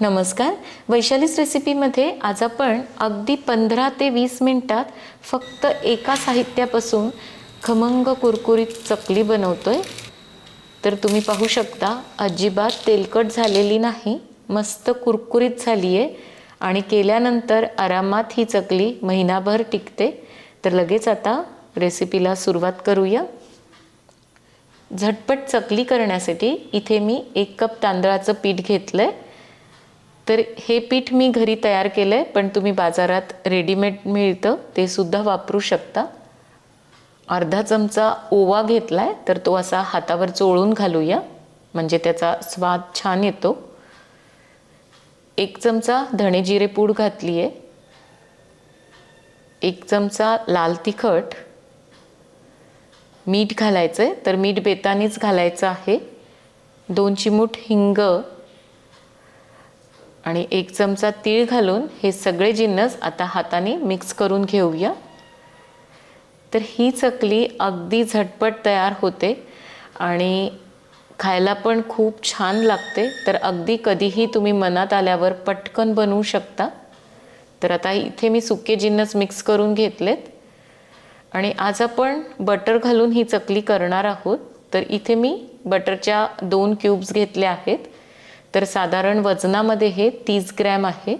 नमस्कार. वैशालीच रेसिपीमध्ये आज आपण अगदी पंधरा ते वीस मिनटात फक्त एका साहित्यापासून खमंग कुरकुरीत चकली बनवतो आहे तर तुम्ही पाहू शकता अजिबात तेलकट झालेली नाही मस्त कुरकुरीत झाली आहे आणि केल्यानंतर आरामात ही चकली महिनाभर टिकते. तर लगेच आता रेसिपीला सुरुवात करूया. झटपट चकली करण्यासाठी इथे मी एक कप तांदळाचं पीठ घेतलं आहे तर हे पीठ मी घरी तयार केलं आहे पण तुम्ही बाजारात रेडीमेड मिळतं ते सुद्धा वापरू शकता. अर्धा चमचा ओवा घेतला आहे तर तो असा हातावर चोळून घालूया. म्हणजे त्याचा स्वाद छान येतो. एक चमचा धणे जिरे पूड घातली आहे एक चमचा लाल तिखट. मीठ घालायचं आहे तर मीठ बेतानीच घालायचं आहे. दोन चिमूट हिंग. आणि एक चमचा तीळ घालून हे सगळे जिन्नस आता हाताने मिक्स करून घेऊया. तर ही चकली अगदी झटपट तयार होते आणि खायला पण खूप छान लागते. तर अगदी कधीही तुम्ही मनात आल्यावर पटकन बनवू शकता. तर आता इथे मी सुके जिन्नस मिक्स करून घेतलेत. आणि आज आपण बटर घालून ही चकली करणार आहोत. तर इथे मी बटरच्या दोन क्यूब्स घेतल्या आहेत. तर साधारण वजनामध्ये हे तीस ग्रॅम आहे.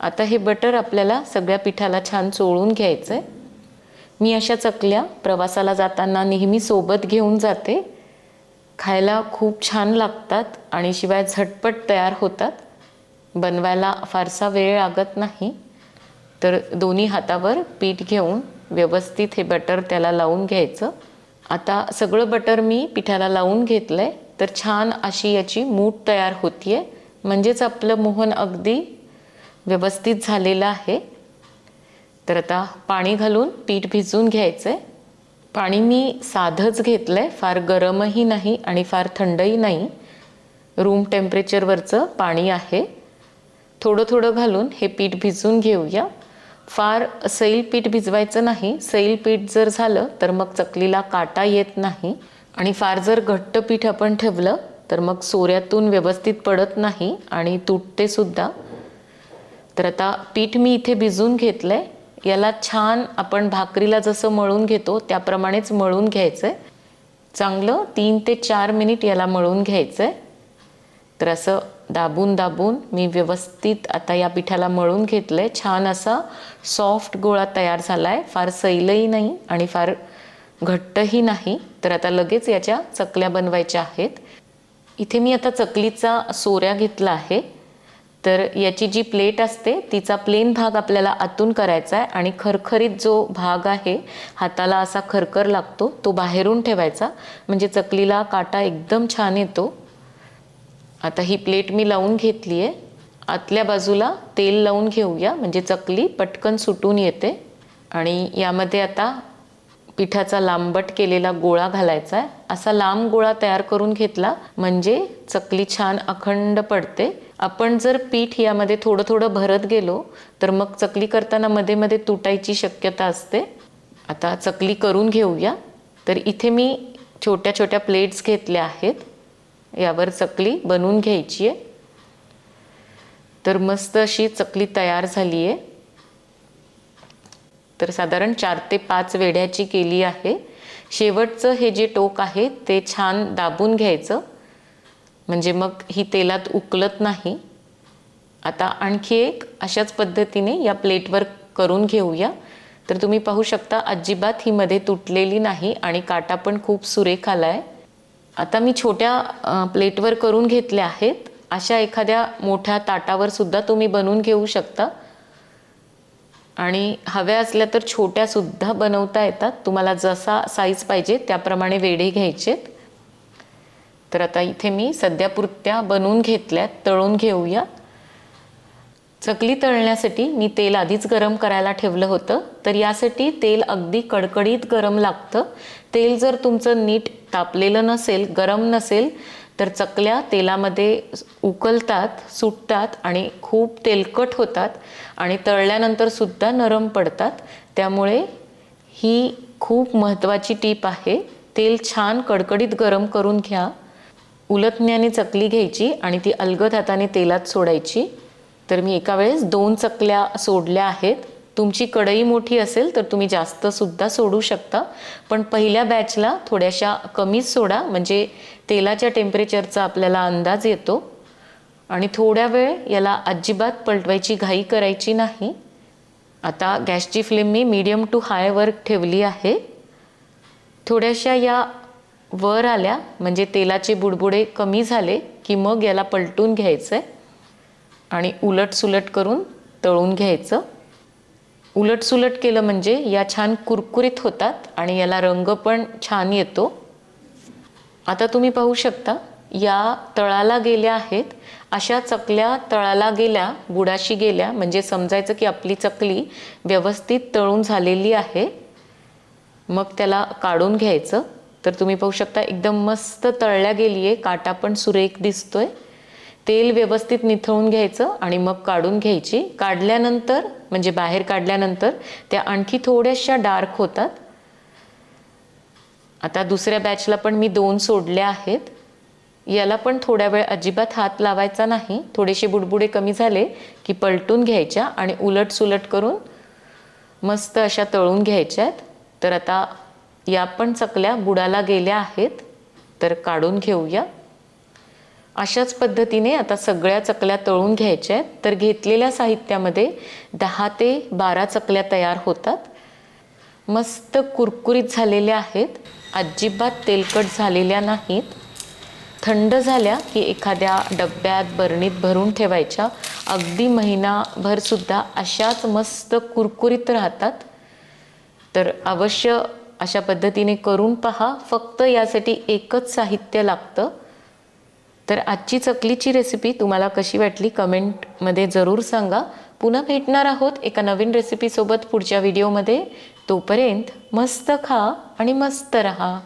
आता हे बटर आपल्याला सगळ्या पिठाला छान चोळून घ्यायचं आहे मी अशा चकल्या प्रवासाला जाताना नेहमी सोबत घेऊन जाते. खायला खूप छान लागतात आणि शिवाय झटपट तयार होतात. बनवायला फारसा वेळ लागत नाही. तर दोन्ही हातावर पीठ घेऊन व्यवस्थित हे बटर त्याला लावून घ्यायचं. आता सगळं बटर मी पिठाला लावून घेतलं आहे तर छान अशी याची मूठ तयार होती आहे म्हणजेच आपलं मोहन अगदी व्यवस्थित झालेलं आहे. तर आता पाणी घालून पीठ भिजवून घ्यायचं आहे पाणी मी साधंच घेतलं आहे फार गरमही नाही आणि फार थंडही नाही. रूम टेम्परेचरवरचं पाणी आहे. थोडं थोडं घालून हे पीठ भिजवून घेऊया. फार सैल पीठ भिजवायचं नाही. सैल पीठ जर झालं तर मग चकलीला काटा येत नाही. आणि फार जर घट्ट पीठ आपण ठेवलं तर मग सोऱ्यातून व्यवस्थित पडत नाही आणि तुटते सुद्धा. तर आता पीठ मी इथे भिजून घेतलं आहे याला छान आपण भाकरीला जसं मळून घेतो त्याप्रमाणेच मळून घ्यायचं आहे चांगलं तीन ते चार मिनिट याला मळून घ्यायचं आहे तर असं दाबून दाबून मी व्यवस्थित आता या पिठाला मळून घेतलं आहे छान असा सॉफ्ट गोळा तयार झाला आहे फार सैलही नाही आणि फार घट्टही नाही तर आता लगेच याच्या चकल्या बनवायच्या आहेत. इथे मी आता चकलीचा सोऱ्या घेतला आहे. तर याची जी प्लेट असते तिचा प्लेन भाग आपल्याला आतून करायचा आहे आणि खरखरीत जो भाग आहे हाताला असा खरखर लागतो तो बाहेरून ठेवायचा. म्हणजे चकलीला काटा एकदम छान येतो. आता ही प्लेट मी लावून घेतली आहे. आतल्या बाजूला तेल लावून घेऊया. म्हणजे चकली पटकन सुटून येते. आणि यामध्ये आता पिठाचा लांबट केलेला गोळा घालायचा आहे. असा लांब गोळा तयार करून घेतला म्हणजे चकली छान अखंड पडते. आपण जर पीठ यामध्ये थोडं थोडं भरत गेलो तर मग चकली करताना मध्ये मध्ये तुटायची शक्यता असते. आता चकली करून घेऊया. तर इथे मी छोट्या छोट्या प्लेट्स घेतल्या आहेत. यावर चकली बनवून घ्यायची आहे. तर मस्त अशी चकली तयार झाली आहे तर साधारण चार ते पाच वेढ्याची केली आहे. शेवटचं हे जे टोक आहे ते छान दाबून घ्यायचं. म्हणजे मग ही तेलात उकलत नाही. आता आणखी एक अशाच पद्धतीने या प्लेटवर करून घेऊया. तर तुम्ही पाहू शकता अजिबात ही मध्ये तुटलेली नाही आणि काटा पण खूप सुरेख आला आहे. आता मी छोट्या प्लेटवर करून घेतल्या आहेत. अशा एखाद्या मोठ्या ताटावर सुद्धा तुम्ही बनवून घेऊ शकता. आणि हव्या असल्या तर छोट्यासुद्धा बनवता येतात. तुम्हाला जसा साईज पाहिजे त्याप्रमाणे वेढे घ्यायचेत. तर आता इथे मी सध्यापुरत्या बनवून घेतल्यात तळून घेऊया. चकली तळण्यासाठी मी तेल आधीच गरम करायला ठेवलं होतं. तर यासाठी तेल अगदी कडकडीत गरम लागतं. तेल जर तुमचं नीट तापलेलं नसेल गरम नसेल तर चकल्या तेलामध्ये उकलतात सुटतात आणि खूप तेलकट होतात आणि तळल्यानंतर सुद्धा नरम पडतात. त्यामुळे ही खूप महत्त्वाची टीप आहे. तेल छान कडकडीत गरम करून घ्या. उलटण्याने चकली घ्यायची आणि ती अलगद हाताने तेलात सोडायची. तर मी एका वेळेस दोन चकल्या सोडल्या आहेत. तुमची कढई मोठी असेल तर तुम्ही जास्तसुद्धा सोडू शकता. पण पहिल्या बॅचला थोड्याशा कमीच सोडा. म्हणजे तेलाच्या टेम्परेचरचा आपल्याला अंदाज येतो. आणि थोड्या वेळ याला अजिबात पलटवायची घाई करायची नाही. आता गॅसची फ्लेम मी मीडियम टू हायवर ठेवली आहे. थोड्याशा या वर आल्या. म्हणजे तेलाचे बुडबुडे कमी झाले की मग याला पलटून घ्यायचं आहे आणि उलट सुलट करून तळून घ्यायचं. उलटसुलट केलं म्हणजे या छान कुरकुरीत होतात आणि याला रंग पण छान येतो. आता तुम्ही पाहू शकता या तळाला गेल्या आहेत. अशा चकल्या तळाला गेल्या बुडाशी गेल्या म्हणजे समजायचं की आपली चकली व्यवस्थित तळून झालेली आहे. मग त्याला काढून घ्यायचं. तर तुम्ही पाहू शकता एकदम मस्त तळल्या गेली आहे काटा पण सुरेख दिसतोय. तेल व्यवस्थित निथळून घ्यायचं आणि मग काढून घ्यायची. काढल्यानंतर म्हणजे बाहेर काढल्यानंतर त्या आणखी थोड्याशा डार्क होतात. आता दुसऱ्या बॅचला पण मी दोन सोडल्या आहेत. याला पण थोड्या वेळ अजिबात हात लावायचा नाही. थोडेसे बुडबुडे कमी झाले की पलटून घ्यायच्या आणि उलट सुलट करून मस्त अशा तळून घ्यायच्या आहेत तर आता या पण चकल्या बुडाला गेल्या आहेत. तर काढून घेऊया. अशाच पद्धतीने आता सगळ्या चकल्या तळून घ्यायच्या आहेत. तर घेतलेल्या साहित्यामध्ये दहा ते बारा चकल्या तयार होतात. मस्त कुरकुरीत झालेल्या आहेत. अजिबात तेलकट झालेल्या नाहीत. थंड झाल्या की एखाद्या डब्यात बरणीत भरून ठेवायच्या. अगदी महिनाभरसुद्धा अशाच मस्त कुरकुरीत राहतात. तर अवश्य अशा पद्धतीने करून पहा. फक्त यासाठी एकच साहित्य लागतं. तर आजची चकलीची रेसिपी तुम्हाला कशी वाटली कमेंटमध्ये जरूर सांगा. पुन्हा भेटणार आहोत एका नवीन रेसिपीसोबत पुढच्या व्हिडिओमध्ये तोपर्यंत मस्त खा आणि मस्त रहा.